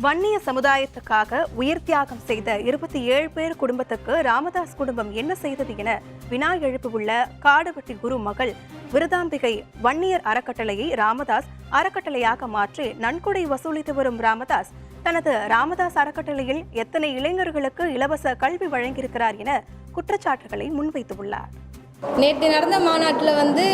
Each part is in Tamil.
வன்னிய சமுதாயத்துக்காக உயிர் தியாகம் செய்த இருபத்தி ஏழு பேர் குடும்பத்துக்கு ராமதாஸ் குடும்பம் என்ன செய்தது என வினா உள்ள காடுவெட்டி குரு மகள் விருதாம்பிகை வன்னியர் அறக்கட்டளையை ராமதாஸ் அறக்கட்டளையாக மாற்றி நன்கொடை வசூலித்து வரும் ராமதாஸ் தனது ராமதாஸ் அறக்கட்டளையில் எத்தனை இளைஞர்களுக்கு இலவச கல்வி வழங்கியிருக்கிறார் என குற்றச்சாட்டுகளை முன்வைத்துள்ளார் நேற்று நடந்த மாநாட்டில் வந்து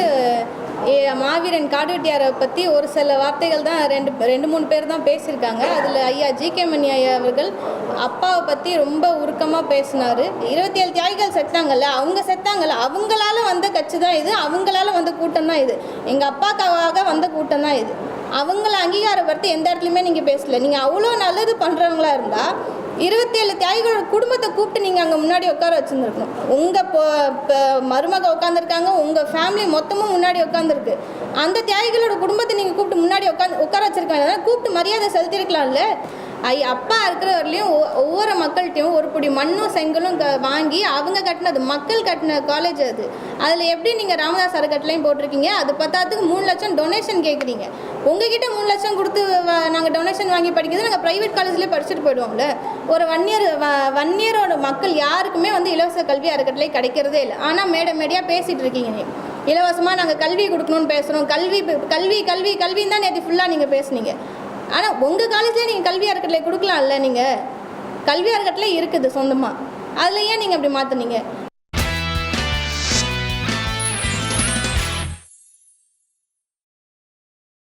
மாவீரன் காடுவெட்டியாரை பற்றி ஒரு சில வார்த்தைகள் தான் ரெண்டு ரெண்டு மூணு பேர் தான் பேசியிருக்காங்க. அதில் ஐயா ஜி கே மணி ஐயா அவர்கள் அப்பாவை பற்றி ரொம்ப உருக்கமாக பேசினார். இருபத்தி ஏழு தியாகிகள் செத்தாங்கல்ல அவங்க செத்தாங்கல்ல அவங்களால வந்த கட்சி தான் இது. அவங்களால வந்த கூட்டம் தான் இது. எங்கள் அப்பாக்காக வந்த கூட்டம் தான் இது. அவங்கள அங்கீகாரப்படுத்தி எந்த இடத்துலையுமே நீங்கள் பேசல. நீங்கள் அவ்வளோ நல்லது பண்ணுறவங்களா இருந்தால் இருபத்தேழு தியாகிகளோட குடும்பத்தை கூப்பிட்டு நீங்கள் அங்கே முன்னாடி உட்கார வச்சுருந்துருக்கணும். உங்கள் இப்போ இப்போ மருமக உட்காந்துருக்காங்க உங்கள் ஃபேமிலி மொத்தமும் முன்னாடி உட்காந்துருக்கு அந்த தியாகிகளோட குடும்பத்தை நீங்கள் கூப்பிட்டு முன்னாடி உட்காந்து உட்கார வச்சுருக்காங்க கூப்பிட்டு மரியாதை செலுத்திருக்கலாம்ல? அப்பா இருக்கிற வரலையும் ஒவ்வொரு மக்கள்கிட்டையும் ஒரு பிடி மண்ணும் செங்கலும் வாங்கி அவங்க கட்டினது மக்கள் கட்டின காலேஜ் அது. அதில் எப்படி நீங்கள் ராமதாஸ் அறக்கட்டளையும் போட்டிருக்கீங்க? அது பத்தாத்துக்கு மூணு லட்சம் டொனேஷன் கேட்குறீங்க உங்ககிட்ட மூணு லட்சம் கொடுத்து நாங்கள் டொனேஷன் வாங்கி படிக்கிறது நாங்கள் ப்ரைவேட் காலேஜ்லேயே படிச்சுட்டு போயிடுவோம்ல. ஒரு ஒன் இயர் இயரோட மக்கள் யாருக்குமே வந்து இலவச கல்வி அறக்கட்டளை கிடைக்கிறதே இல்லை. ஆனால் மேடை மேடையாக பேசிகிட்டு இருக்கீங்க நீ இலவசமாக நாங்கள் கல்வி கொடுக்கணும்னு பேசுகிறோம் கல்வி கல்வி கல்வி கல்வின்னு தான் நேற்று ஃபுல்லாக நீங்கள் பேசுனீங்க. ஆனால் உங்கள் காலேஜில் நீங்கள் கல்வி அறக்கட்டளை கொடுக்கலாம்ல நீங்கள் கல்வி அறக்கட்டளை இருக்குது சொந்தமாக அதில் ஏன் நீங்கள் அப்படி மாற்றுனீங்க